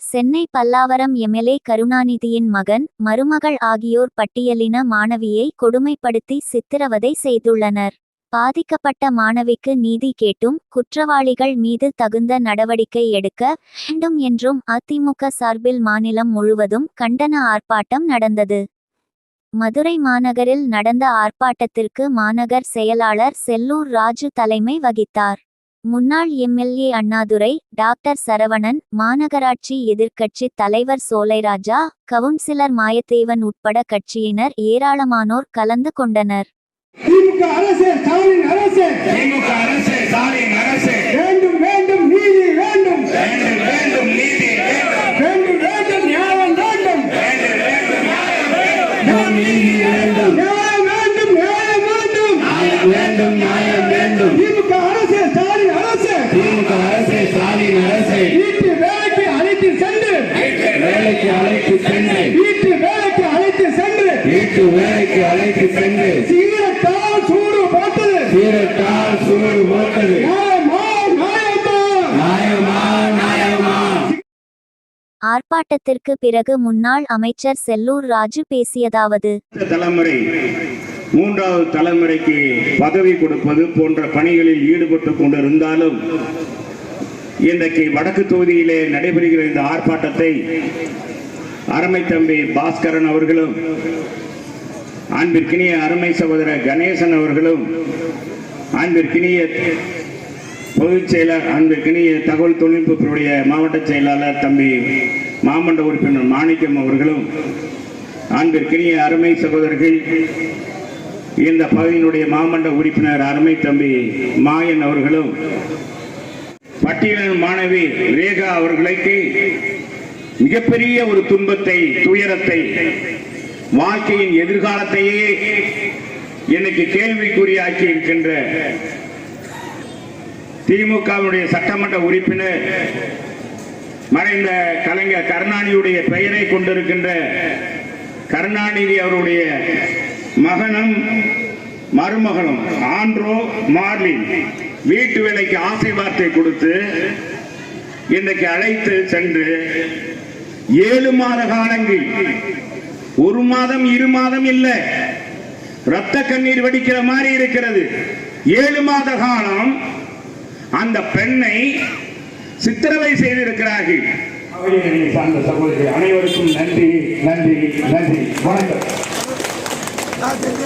Chennai Pallavaram MLA கருணாநிதியின் மகன் மருமகள் ஆகியோர் பட்டியலின மாணவியை கொடுமைப்படுத்தி சித்திரவதை செய்துள்ளனர். பாதிக்கப்பட்ட மாணவிக்கு நீதி கேட்டும் குற்றவாளிகள் மீது தகுந்த நடவடிக்கை எடுக்க வேண்டும் என்றும் அதிமுக சார்பில் மாநிலம் முழுவதும் கண்டன ஆர்ப்பாட்டம் நடந்தது. மதுரை மாநகரில் நடந்த ஆர்ப்பாட்டத்திற்கு மாநகர் செயலாளர் செல்லூர் ராஜு தலைமை வகித்தார். முன்னாள் எம்எல்ஏ அண்ணாதுரை டாக்டர் சரவணன் மாநகராட்சி எதிர்க்கட்சி தலைவர் சோலைராஜா கவுன்சிலர் மாயத்தேவன் உட்பட கட்சியினர் ஏராளமானோர் கலந்து கொண்டனர். வேண்டும் வேண்டும் நீதி வேண்டும். வேண்டும் திமுக அரசு. திமுக அரசு ஸ்டாலின் அரசு. வீட்டு வேலைக்கு அழைத்து சென்று. வேலைக்கு அழைத்து சென்று. வீட்டு வேலைக்கு அழைத்து சென்று. வீட்டு வேலைக்கு அழைத்து சென்று. சீரட்டால் சூடு போட்டது. சீரட்டால் சூடு போட்டது. ஆர்ப்பாட்டத்திற்கு பிறகு முன்னாள் அமைச்சர் செல்லூர் ராஜு பேசியதாவது. தலைமுறை. மூன்றாவது தலைமுறைக்கு பதவி கொடுப்பது போன்ற பணிகளில் ஈடுபட்டு கொண்டிருந்தாலும் இன்றைக்கு வடக்கு தொகுதியிலே நடைபெறுகிற இந்த ஆர்ப்பாட்டத்தை அருமை தம்பி பாஸ்கரன் அவர்களும் அன்பிற்கினிய அருமை சகோதரர் கணேசன் அவர்களும் அன்பிற்கினிய பொதுச் செயலர் அன்பிற்கினிய தகவல் தொழில்நுட்பத்துடைய மாவட்ட செயலாளர் தம்பி மாமண்ட உறுப்பினர் மாணிக்கம் அவர்களும் அன்பிற்கினிய அருமை சகோதரர்கள் இந்த பகுதியினுடைய மாமண்ட உறுப்பினர் அருமை தம்பி மாயன் அவர்களும் பட்டியலின் மாணவி ரேகா அவர்களுக்கு மிகப்பெரிய ஒரு துன்பத்தை துயரத்தை வாழ்க்கையின் எதிர்காலத்தையே எனக்கு கேள்விக்குறியாக்கி இருக்கின்ற திமுகவினுடைய சட்டமன்ற உறுப்பினர் மறைந்த கலைஞர் கருணாநிதியுடைய பெயரை கொண்டிருக்கின்ற கருணாநிதி அவருடைய மகனும் மருமகளும் ஆண்ட்ரோ மார்லின் வீட்டு வேலைக்கு ஆசை வார்த்தை கொடுத்து இன்றைக்கு அழைத்து சென்று ஏழு மாத காலங்கள் ஒரு மாதம் இரு மாதம் இல்லை ரத்த கண்ணீர் வடிக்கிற மாதிரி இருக்கிறது. ஏழு மாத காலம் அந்த பெண்ணை சித்திரவை செய்திருக்கிறார்கள். சார்ந்த சகோதரி அனைவருக்கும் நன்றி நன்றி நன்றி வணக்கம். Adelante.